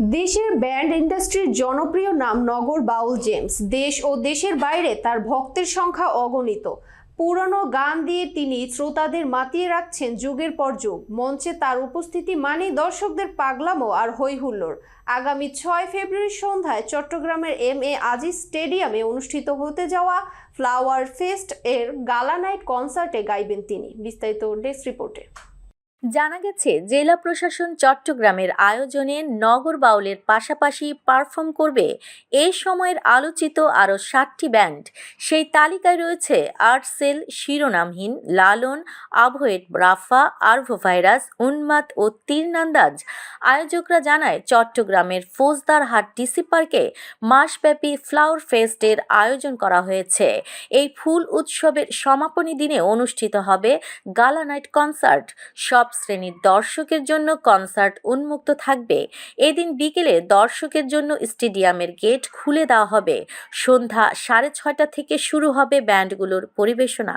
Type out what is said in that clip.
দেশের ব্যান্ড ইন্ডাস্ট্রির জনপ্রিয় নাম নগর বাউল জেমস। দেশ ও দেশের বাইরে তার ভক্তের সংখ্যা অগণিত। পুরনো গান দিয়ে তিনি শ্রোতাদের মাতিয়ে রাখছেন যুগের পর যুগ। মঞ্চে তার উপস্থিতি মানে দর্শকদের পাগলামো আর হৈহুল্লোড়। আগামী ছয় ফেব্রুয়ারি সন্ধ্যায় চট্টগ্রামের এম এ আজিজ স্টেডিয়ামে অনুষ্ঠিত হতে যাওয়া ফ্লাওয়ার ফেস্ট এর গালা নাইট কনসার্টে গাইবেন তিনি। বিস্তারিত ডেস্ক রিপোর্টে। জানা গেছে, জেলা প্রশাসন চট্টগ্রামের আয়োজনে নগর বাউলের পাশাপাশি পারফর্ম করবে এ সময়ের আলোচিত আরও ষাটটি ব্যান্ড। সেই তালিকায় রয়েছে আর্টসেল, শিরোনামহীন, লালন আভয়েট রাফা, আরভো ভাইরাস, উন্মাদ ও তীরনান্দাজ আয়োজকরা জানায়, চট্টগ্রামের ফৌজদারহাট ডিসি পার্কে মাসব্যাপী ফ্লাওয়ার ফেস্টের আয়োজন করা হয়েছে। এই ফুল উৎসবের সমাপনী দিনে অনুষ্ঠিত হবে গালা নাইট কনসার্ট। সব শ্রেণির দর্শকের জন্য কনসার্ট উন্মুক্ত থাকবে। এদিন বিকেলে দর্শকের জন্য স্টেডিয়ামের গেট খুলে দেওয়া হবে। সন্ধ্যা সাড়ে ছয়টা থেকে শুরু হবে ব্যান্ডগুলোর পরিবেশনা।